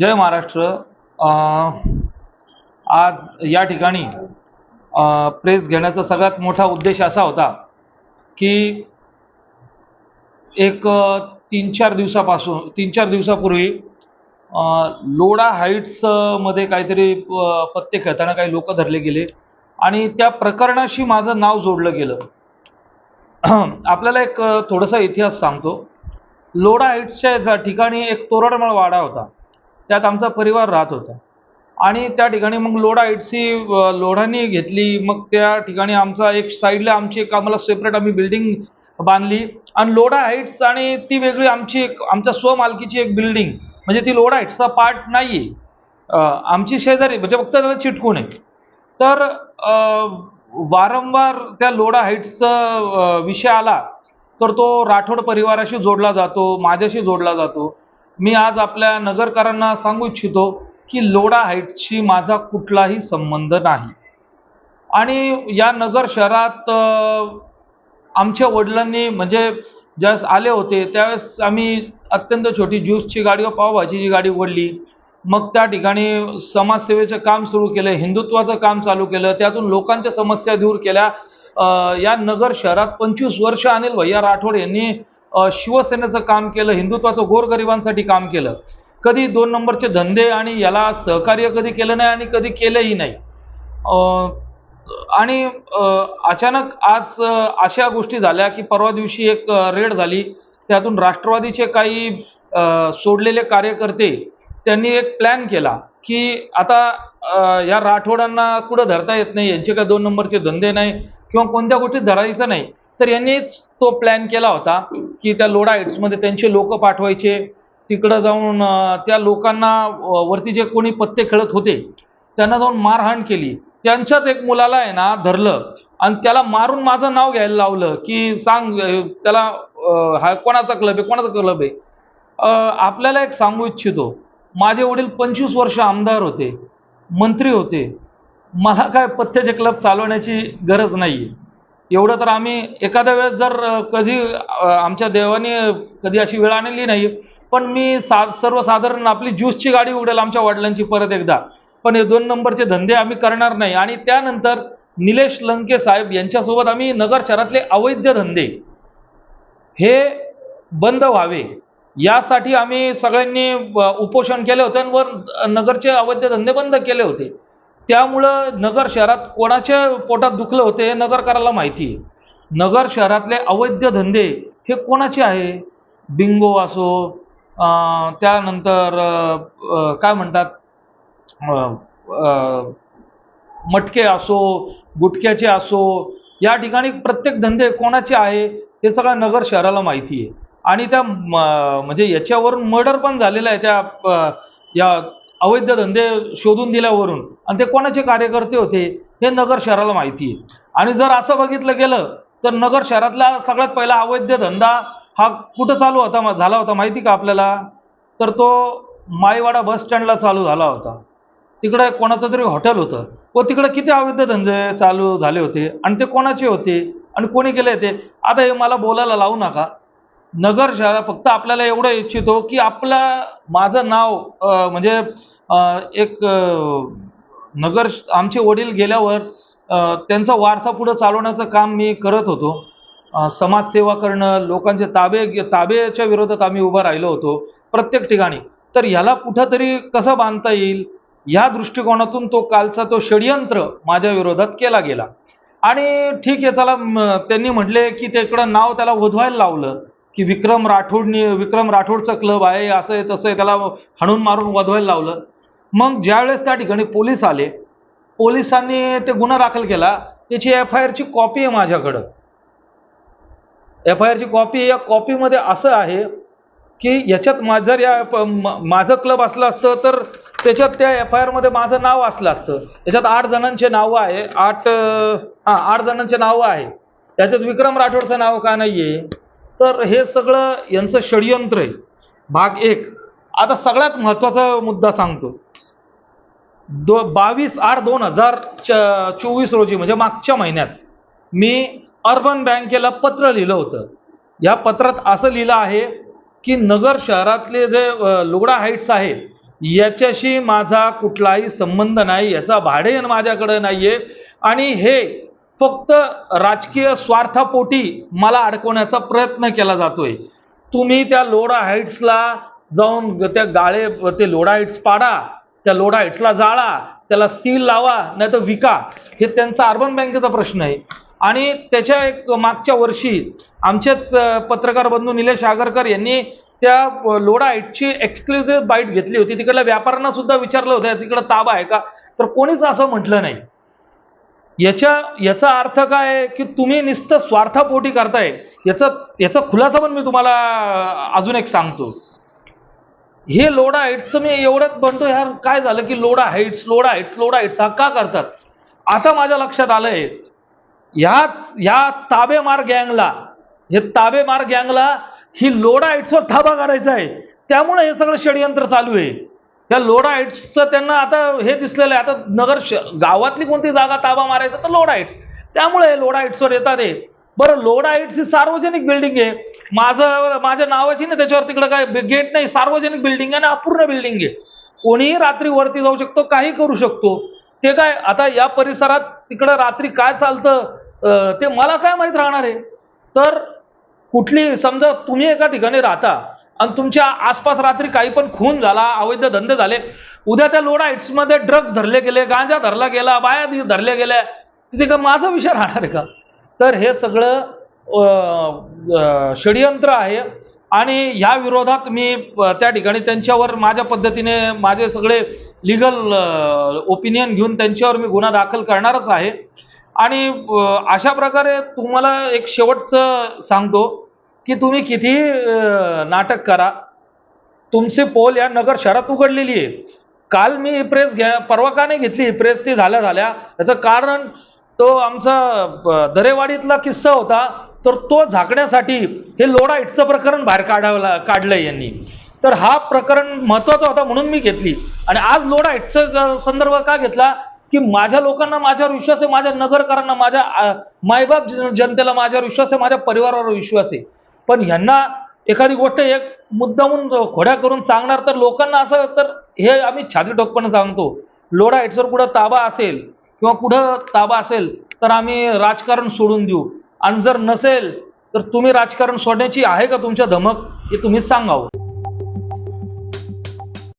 जय महाराष्ट्र. आज या ठिकाणी प्रेस घेण्याचा सगळ्यात मोठा उद्देश असा होता की एक तीन चार दिवसापासून तीन चार दिवसापूर्वी लोडा हाईट्समध्ये काहीतरी पत्ते खेळताना काही लोक धरले गेले आणि त्या प्रकरणाशी माझं नाव जोडलं गेलं. आपल्याला एक थोडासा इतिहास सांगतो. लोडा हाईट्सच्या ठिकाणी एक तोरडमळ वाडा होता. त्यात आमचा परिवार राहत होता. आणि त्या ठिकाणी मग लोढा हाईट्स लोढानी घेतली. मग त्या ठिकाणी आमचा एक साईडला आमची एक आम्हाला सेपरेट आम्ही बिल्डिंग बांधली. आणि लोढा हाईट्स आणि ती वेगळी आमची एक आमच्या स्वमालकीची एक बिल्डिंग म्हणजे ती लोढा हाईट्सचा पार्ट नाही आहे आमची शेजारी म्हणजे फक्त त्याला चिटकून आहे. तर वारंवार त्या लोढा हाईट्सचा विषय आला तर तो राठोड परिवाराशी जोडला जातो माझ्याशी जोडला जातो. मी आज आपल्या नगरकरांना सांगू इच्छितो की लोढा हाईटशी माझा कुठलाही संबंध नाही. आणि या नगर शहरात आमच्या वडिलांनी म्हणजे ज्यावेळेस आले होते त्यावेळेस आम्ही अत्यंत छोटी ज्यूसची गाडी व पावभाजीची गाडी उघडली मग त्या ठिकाणी समाजसेवेचं काम सुरू केलं हिंदुत्वाचं काम चालू केलं त्यातून लोकांच्या समस्या दूर केल्या. या नगर शहरात पंचवीस वर्ष अनिल भैया राठोड यांनी शिवसेनेचं काम केलं हिंदुत्वाचं गोरगरिबांसाठी काम केलं. कधी दोन नंबरचे धंदे आणि याला सहकार्य कधी केलं नाही आणि कधी केलंही नाही. आणि अचानक आज अशा गोष्टी झाल्या की परवा दिवशी एक रेड झाली. त्यातून राष्ट्रवादीचे काही सोडलेले कार्यकर्ते त्यांनी एक प्लॅन केला की आता या राठोडांना कुठं धरता येत नाही यांचे काय दोन नंबरचे धंदे नाही किंवा कोणत्या गोष्टीत धरायचं नाही. तर यांनीच तो प्लॅन केला होता की त्या लोडाईट्समध्ये त्यांचे लोक पाठवायचे. तिकडं जाऊन त्या लोकांना वरती जे कोणी पत्ते खेळत होते त्यांना जाऊन मारहाण केली. त्यांच्याच एक मुलाला आहे ना धरलं. आणि त्याला मारून माझं नाव घ्यायला लावलं की सांग त्याला हा कोणाचा क्लब आहे कोणाचा क्लब आहे? आपल्याला एक सांगू इच्छितो. माझे वडील पंचवीस वर्ष आमदार होते मंत्री होते. मला काय पथ्याचे क्लब चालवण्याची गरज नाही एवढं तर आम्ही एखाद्या वेळेस जर कधी आमच्या देवाने कधी अशी वेळ आणली नाही पण मी सा सर्वसाधारण आपली ज्यूसची गाडी उडेल आमच्या वडिलांची परत एकदा. पण हे दोन नंबरचे धंदे आम्ही करणार नाही. आणि त्यानंतर निलेश लंके साहेब यांच्यासोबत आम्ही नगर शहरातले अवैध धंदे. हे बंद व्हावे. यासाठी आम्ही सगळ्यांनी उपोषण केले होते आणि नगरचे अवैध धंदे बंद केले होते. त्यामुळं नगर शहरात कोणाच्या पोटात दुखलं होते हे नगरकराला माहिती आहे. नगर शहरातले अवैध धंदे हे कोणाचे आहे? बिंगो असो त्यानंतर काय म्हणतात? मटके असो गुटक्याचे असो या ठिकाणी प्रत्येक धंदे कोणाचे आहे हे सगळं नगर शहराला माहिती आहे. आणि त्या म- म्हणजे याच्यावरून मर्डर पण झालेलं आहे त्या या अवैध धंदे शोधून दिल्यावरून आणि ते कोणाचे कार्यकर्ते होते हे नगर शहराला माहिती आहे. आणि जर असं बघितलं गेलं तर नगर शहरातला सगळ्यात पहिला अवैध धंदा हा कुठं चालू होता झाला होता माहिती का आपल्याला? तर तो माईवाडा बस स्टँडला चालू झाला होता. तिकडं कोणाचं तरी हॉटेल होतं. व तिकडं किती अवैध धंदे चालू झाले होते आणि ते कोणाचे होते आणि कोणी केले होते? आता हे मला बोलायला लावू नका. नगर शहरा फक्त आपल्याला एवढं इच्छितो की आपला माझं नाव म्हणजे एक नगर आमचे वडील गेल्यावर त्यांचा वारसा पुढं चालवण्याचं काम मी करत होतो. समाजसेवा करणं लोकांचे ताबे ताबेच्या विरोधात आम्ही उभं राहिलो होतो प्रत्येक ठिकाणी. तर ह्याला कुठंतरी कसं बांधता येईल? ह्या दृष्टिकोनातून तो कालचा तो षडयंत्र माझ्या विरोधात केला गेला. आणि ठीक आहे त्याला त्यांनी म्हटले की तिकडं नाव त्याला वधवायला लावलं की विक्रम राठोडनी विक्रम राठोडचा क्लब आहे असं आहे तसं आहे त्याला हाणून मारून वधवायला लावलं. मग ज्यावेळेस त्या ठिकाणी पोलीस आले पोलिसांनी ते गुन्हा दाखल केला त्याची एफ आय आरची कॉपी आहे माझ्याकडं. एफ आय आरची कॉपी या कॉपीमध्ये असं आहे की याच्यात माझं जर या माझं क्लब असलं असतं तर त्याच्यात त्या एफ आय आरमध्ये माझं नाव असलं असतं. त्याच्यात आठ जणांचे नावं आहे आठ हां आठ जणांचे नावं आहे. त्याच्यात विक्रम राठोडचं नाव का नाही आहे तर हे सगळं यांचं षडयंत्र आहे. भाग एक. आता सगळ्यात महत्त्वाचा मुद्दा सांगतो. दो बावीस आठ दोन हजार च चोवीस रोजी म्हणजे मागच्या महिन्यात मी अर्बन बँकेला पत्र लिहिलं होतं. या पत्रात असं लिहिलं आहे की नगर शहरातले जे लुगडा हाईट्स आहे याच्याशी माझा कुठलाही संबंध नाही याचा भाडे माझ्याकडे आहे आणि हे फक्त राजकीय स्वार्थापोटी मला अडकवण्याचा प्रयत्न केला जातोय. तुम्ही त्या लोडा हाईट्सला जाऊन त्या गाळे ते लोडा हाईट्स पाडा. त्या लोढा हाईट्सला जाळा त्याला सील लावा नाही तर विका. हे त्यांचा अर्बन बँकेचा प्रश्न आहे. आणि त्याच्या एक मागच्या वर्षी आमचेच पत्रकार बंधू निलेश आगरकर यांनी त्या अ, लोढा हाईटची एक्सक्लुझिव्ह बाईट घेतली होती. तिकडल्या व्यापाऱ्यांना सुद्धा विचारलं होतं तिकडं ताबा आहे का? तर कोणीच असं म्हटलं नाही. याच्या याचा अर्थ काय आहे की तुम्ही नुसतं स्वार्थापोटी करताय. याचा याचा खुलासा पण मी तुम्हाला अजून एक सांगतो. हे लोडा हाईट्सचं मी एवढंच म्हणतो यार काय झालं की Lodha Heights Lodha Heights Lodha Heights हा का करतात? आता माझ्या लक्षात आलंय ह्याच ह्या ताबेमार गँगला हे ताबेमार गँगला ही लोडा हाईट्सवर थाबा करायचा आहे. त्यामुळे हे सगळं षडयंत्र चालू आहे. या लोडा हाईट्सचं त्यांना आता हे दिसलेलं आहे. आता नगर श- गावातली कोणती जागा ताबा मारायचा तर लोडा हाईट्स त्यामुळे लोडा हाईट्सवर येतात आहे बरं लोडा हाईट्स ही सार्वजनिक बिल्डिंग आहे. माझं माझ्या नावाची ना त्याच्यावर तिकडे काय गेट नाही सार्वजनिक बिल्डिंग आहे आणि अपूर्ण बिल्डिंग आहे. कोणीही रात्री वरती जाऊ शकतो काही करू शकतो. ते काय आता या परिसरात तिकडं रात्री काय चालतं ते मला काय माहीत राहणार आहे. तर कुठली समजा तुम्ही एका ठिकाणी राहता आणि तुमच्या आसपास रात्री काही पण खून झाला अवैध धंदे झाले उद्या त्या लोडा मध्ये ड्रग्ज धरले गेले गांजा धरला गेला बाया धरल्या गेल्या तिथे का माझा विषय राहणार आहे का? तर हे सगळं षडयंत्र आहे. आणि ह्या विरोधात मी त्या ठिकाणी त्यांच्यावर माझ्या पद्धतीने माझे सगळे लिगल ओपिनियन घेऊन त्यांच्यावर मी गुन्हा दाखल करणारच आहे. आणि अशा प्रकारे तुम्हाला एक शेवटचं सांगतो की तुम्ही किती नाटक करा तुमचे पोल या नगर शहरात उघडलेली आहे. काल मी ही प्रेस घ्या परवा का नाही घेतली ही प्रेस ती झाल्या झाल्या त्याचं कारण तो आमचा दरेवाडीतला किस्सा होता तर तो झाकण्यासाठी हे लोडाईटचं प्रकरण बाहेर काढावं काढलं काढलंय यांनी. तर हा प्रकरण महत्त्वाचा होता म्हणून मी घेतली. आणि आज लोडाईटचं संदर्भ का घेतला? की माझ्या लोकांना माझ्यावर विश्वास आहे माझ्या नगरकरांना माझ्या मायबाप जनतेला माझ्यावर विश्वास आहे माझ्या परिवारावर विश्वास आहे. पण ह्यांना एखादी गोष्ट एक मुद्दामून खोड्या करून सांगणार तर लोकांना असं तर हे आम्ही छाती ठोकपणे सांगतो. लोढा हाईट्सवर कुठं ताबा असेल किंवा कुठं ताबा असेल तर आम्ही राजकारण सोडून देऊ. आणि जर नसेल तर तुम्ही राजकारण सोडण्याची आहे का तुमच्या धमक हे तुम्ही सांगावं.